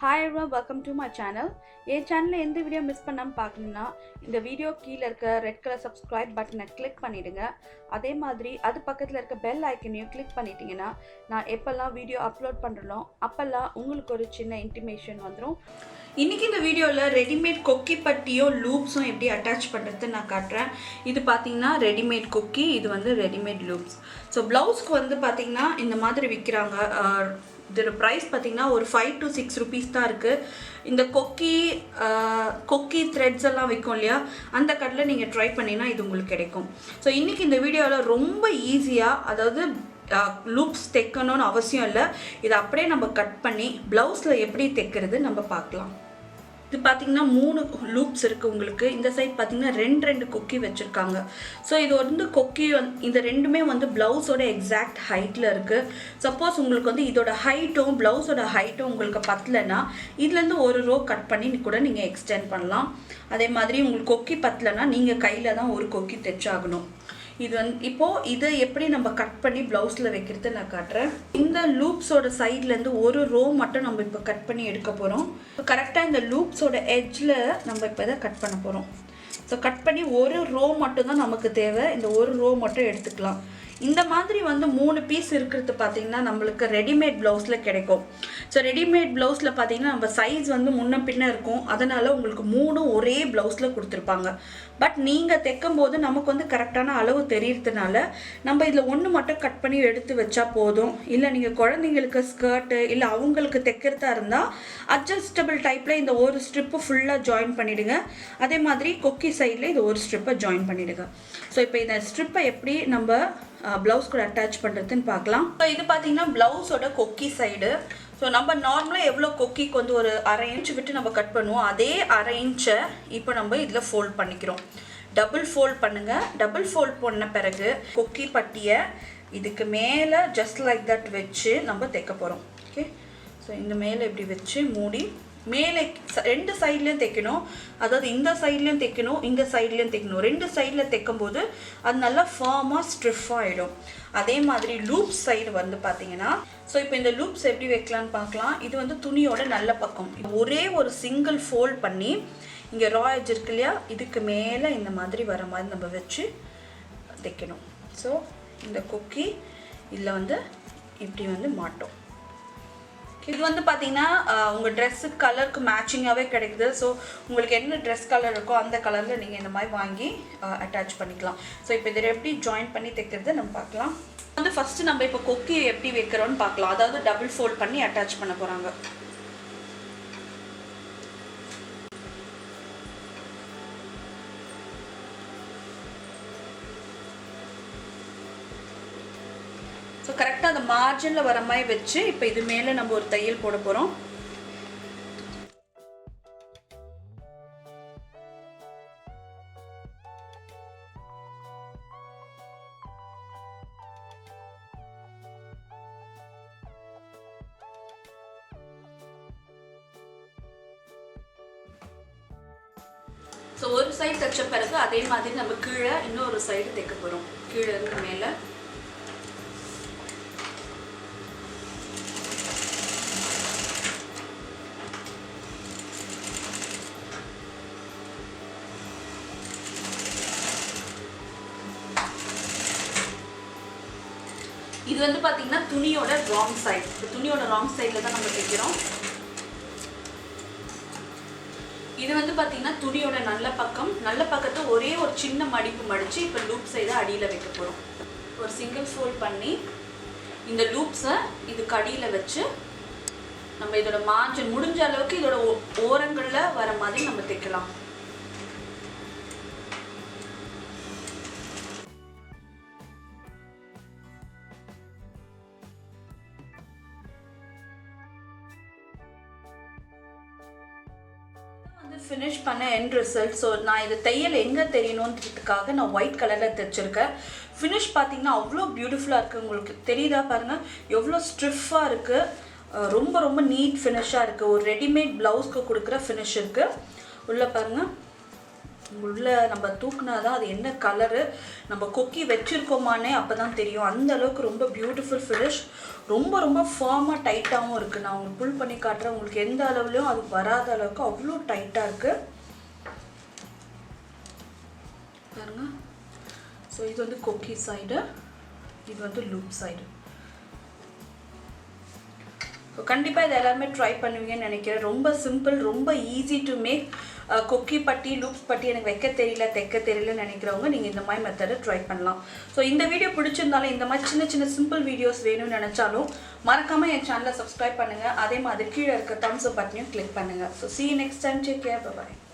Hi everyone welcome to my channel என் சேனலில் எந்த video miss பண்ணாமல் பார்க்கணுன்னா இந்த வீடியோ கீழே இருக்க ரெட் கலர் சப்ஸ்கிரைப் பட்டனை கிளிக் பண்ணிவிடுங்க அதே மாதிரி அது பக்கத்தில் இருக்க பெல் ஐக்கனையும் கிளிக் பண்ணிட்டீங்கன்னா நான் எப்போல்லாம் வீடியோ அப்லோட் பண்ணுறோம் அப்போல்லாம் உங்களுக்கு ஒரு சின்ன இன்டிமேஷன் வந்துடும் இன்றைக்கி இந்த வீடியோவில் ரெடிமேட் கொக்கி பட்டியும் லூப்ஸும் எப்படி அட்டாச் பண்ணுறது நான் காட்டுறேன். இது பார்த்தீங்கன்னா ரெடிமேட் கொக்கி இது வந்து ரெடிமேட் லூப்ஸ் ஸோ ப்ளவுஸ்க்கு வந்து பார்த்தீங்கன்னா இந்த மாதிரி விற்கிறாங்க இதோட ப்ரைஸ் பார்த்தீங்கன்னா ஒரு ஃபைவ் டு சிக்ஸ் ருபீஸ் தான் இருக்குது இந்த கொக்கி கொக்கி த்ரெட்ஸ் எல்லாம் விற்கும் இல்லையா? அந்த கடையில் நீங்கள் ட்ரை பண்ணினா இது உங்களுக்கு கிடைக்கும். ஸோ இன்றைக்கி இந்த வீடியோவில் ரொம்ப ஈஸியாக அதாவது லூப்ஸ் தைக்கணும்னு அவசியம் இல்லை. இதை அப்படியே நம்ம கட் பண்ணி ப்ளவுஸில் எப்படி தைக்கிறது நம்ம பார்க்கலாம். இது பார்த்தீங்கன்னா மூணு லூப்ஸ் இருக்குது உங்களுக்கு. இந்த சைட் பார்த்தீங்கன்னா ரெண்டு ரெண்டு கொக்கி வச்சுருக்காங்க. ஸோ இது வந்து கொக்கி இந்த ரெண்டுமே வந்து ப்ளவுஸோட எக்ஸாக்ட் ஹைட்டில் இருக்குது சப்போஸ் உங்களுக்கு வந்து இதோட ஹைட்டும் ப்ளவுஸோட ஹைட்டும் உங்களுக்கு பத்தலைன்னா இதுலேருந்து ஒரு ரோ கட் பண்ணி கூட நீங்கள் எக்ஸ்டெண்ட் பண்ணலாம். அதே மாதிரி உங்களுக்கு கொக்கி பத்தலைன்னா நீங்கள் கையில் தான் ஒரு கொக்கி தைச்சாகணும். இது வந்து இப்போது இதை எப்படி நம்ம கட் பண்ணி ப்ளவுஸில் வைக்கிறது நான் காட்டுறேன். இந்த லூப்ஸோட சைட்லேருந்து ஒரு ரோ மட்டும் நம்ம இப்போ கட் பண்ணி எடுக்க போகிறோம் கரெக்டாக இந்த லூப்ஸோட எட்ஜில் நம்ம இப்போ இதை கட் பண்ண போகிறோம் ஸோ கட் பண்ணி ஒரு ரோ மட்டும் தான் நமக்கு தேவை. இந்த ஒரு ரோ மட்டும் எடுத்துக்கலாம். இந்த மாதிரி வந்து மூணு பீஸ் இருக்கிறது பார்த்தீங்கன்னா நம்மளுக்கு ரெடிமேட் ப்ளவுஸில் கிடைக்கும். ஸோ ரெடிமேட் ப்ளவுஸில் பார்த்தீங்கன்னா நம்ம சைஸ் வந்து முன்ன பின்ன இருக்கும். அதனால் உங்களுக்கு மூணும் ஒரே ப்ளவுஸில் கொடுத்துருப்பாங்க. பட் நீங்கள் தைக்கும் போது நமக்கு வந்து கரெக்டான அளவு தெரியறதுனால நம்ம இதில் ஒன்று மட்டும் கட் பண்ணி எடுத்து வச்சா போதும். இல்லை நீங்கள் குழந்தைங்களுக்கு ஸ்கர்ட்டு இல்லை அவங்களுக்கு தைக்கிறதா இருந்தால் அட்ஜஸ்டபிள் டைப்பில் இந்த ஒரு ஸ்ட்ரிப்பு ஃபுல்லாக ஜாயின் பண்ணிவிடுங்க அதே மாதிரி கொக்கி சைடில் இது ஒரு ஸ்ட்ரிப்பை ஜாயின் பண்ணிவிடுங்க ஸோ இப்போ இந்த ஸ்ட்ரிப்பை எப்படி நம்ம ப்ளவுஸ் கூட அட்டாச் பண்ணுறதுன்னு பார்க்கலாம். ஸோ இது பார்த்தீங்கன்னா ப்ளவுஸோட கொக்கி சைடு ஸோ நம்ம நார்மலாக எவ்வளோ கொக்கிக்கு வந்து ஒரு அரை இன்ச் விட்டு நம்ம கட் பண்ணுவோம் அதே அரை இன்ச்சை இப்போ நம்ம இதில் ஃபோல்ட் பண்ணிக்கிறோம். டபுள் ஃபோல்ட் பண்ணுங்கள் டபுள் ஃபோல்ட் பண்ண பிறகு கொக்கி பட்டியை இதுக்கு மேலே ஜஸ்ட் லைக் தட் வச்சு நம்ம தைக்க போகிறோம் ஓகே ஸோ இந்த மேலே இப்படி வச்சு மூடி மேலே ரெண்டு சைட்லேயும் தைக்கணும் அதாவது இந்த சைட்லேயும் தைக்கணும் இந்த சைட்லேயும் தைக்கணும் ரெண்டு சைடில் தைக்கும் போது அது நல்லா ஃபார்மாக ஸ்ட்ரிஃப் ஆகிடும் அதே மாதிரி லூப் சைடு வந்து பார்த்தீங்கன்னா ஸோ இப்போ இந்த லூப்ஸ் எப்படி வைக்கலான்னு பார்க்கலாம் இது வந்து துணியோட நல்ல பக்கம். ஒரே ஒரு சிங்கிள் ஃபோல்ட் பண்ணி இங்கே ரா எஜ் இருக்கு இல்லையா? இதுக்கு மேலே இந்த மாதிரி வர மாதிரி நம்ம வச்சு தைக்கணும் ஸோ இந்த கொக்கி இதில் வந்து இப்படி வந்து மாட்டோம். இது வந்து பார்த்தீங்கன்னா உங்கள் ட்ரெஸ்ஸு கலருக்கு மேட்சிங்காகவே கிடைக்குது. ஸோ உங்களுக்கு என்ன ட்ரெஸ் கலர் இருக்கோ அந்த கலரில் நீங்கள் இந்த மாதிரி வாங்கி அட்டாச் பண்ணிக்கலாம். ஸோ இப்போ இதில் எப்படி ஜாயின் பண்ணி தைக்கிறது நம்ம பார்க்கலாம். வந்து ஃபஸ்ட்டு நம்ம இப்போ கொக்கி எப்படி வைக்கிறோன்னு பார்க்கலாம். அதாவது டபுள் ஃபோல்ட் பண்ணி அட்டாச் பண்ண போகிறாங்க ஸோ கரெக்டாக அந்த மார்ஜினில் வர மாதிரி வச்சு இப்போ இது மேலே நம்ம ஒரு தையல் போட போகிறோம் ஸோ ஒரு சைடு தைச்ச பிறகு அதே மாதிரி நம்ம கீழே இன்னொரு சைடு தைக்க போகிறோம் கீழே இருந்து மேலே. இது வந்து பார்த்தீங்கன்னா துணியோட ராங் சைடு இப்போ துணியோட ராங் சைடில் தான் நம்ம தைக்கிறோம். இது வந்து பார்த்தீங்கன்னா துணியோட நல்ல பக்கம். நல்ல பக்கத்தை ஒரே ஒரு சின்ன மடிப்பு மடித்து இப்போ லூப் சைடு அடியில் வைக்க போகிறோம் ஒரு சிங்கிள் ஃபோல்ட் பண்ணி இந்த லூப்ஸை இதுக்கு அடியில் வச்சு நம்ம இதோட மார்ஜின் முடிஞ்ச அளவுக்கு இதோட ஓ- வர மாதிரி நம்ம தைக்கலாம். ஃபினிஷ் பண்ண என் ரிசல்ட் ஸோ நான் இது தையல் எங்கே தெரியணுன்றதுக்காக நான் ஒயிட் கலரில் தைச்சிருக்கேன். ஃபினிஷ் பார்த்தீங்கன்னா அவ்வளோ பியூட்டிஃபுல்லாக இருக்குது உங்களுக்கு தெரியுதா பாருங்கள் எவ்வளோ ஸ்ட்ரிஃபாக இருக்குது ரொம்ப ரொம்ப நீட் ஃபினிஷாக இருக்குது ஒரு ரெடிமேட் ப்ளவுஸ்க்கு கொடுக்குற ஃபினிஷ் இருக்குது உள்ளே பாருங்கள் உள்ள நம்ம தூக்குனா தான் அது என்ன கலரு நம்ம கொக்கி வச்சிருக்கோமானே அப்போ தான் தெரியும். அந்த அளவுக்கு ரொம்ப பியூட்டிஃபுல் ஃபினிஷ் ரொம்ப ரொம்ப ஃபார்மாக டைட்டாகவும் இருக்குது நான் உங்களுக்கு புல் பண்ணி காட்டுறேன். உங்களுக்கு எந்த அளவுலையும் அது வராத அளவுக்கு அவ்வளோ டைட்டாக இருக்குது பாருங்க. ஸோ இது வந்து கொக்கி சைடு இது வந்து லூப் சைடு ஸோ கண்டிப்பாக இதை எல்லாருமே ட்ரை பண்ணுவீங்கன்னு நினைக்கிறேன். ரொம்ப சிம்பிள் ரொம்ப ஈஸி டு மேக் கொக்கி பட்டி லூப்ஸ் பட்டி எனக்கு வைக்க தெரியல தைக்க தெரியலன்னு நினைக்கிறவங்க நீங்கள் இந்த மாதிரி மெத்தடை ட்ரை பண்ணலாம். ஸோ இந்த வீடியோ பிடிச்சிருந்தாலும் இந்த மாதிரி சின்ன சின்ன சிம்பிள் வீடியோஸ் வேணும்னு நினச்சாலும் மறக்காமல் என் சேனலை சப்ஸ்கிரைப் பண்ணுங்கள் அதே மாதிரி கீழே இருக்க தம்ஸ் பட்டனையும் கிளிக் பண்ணுங்கள் so see next time take care bye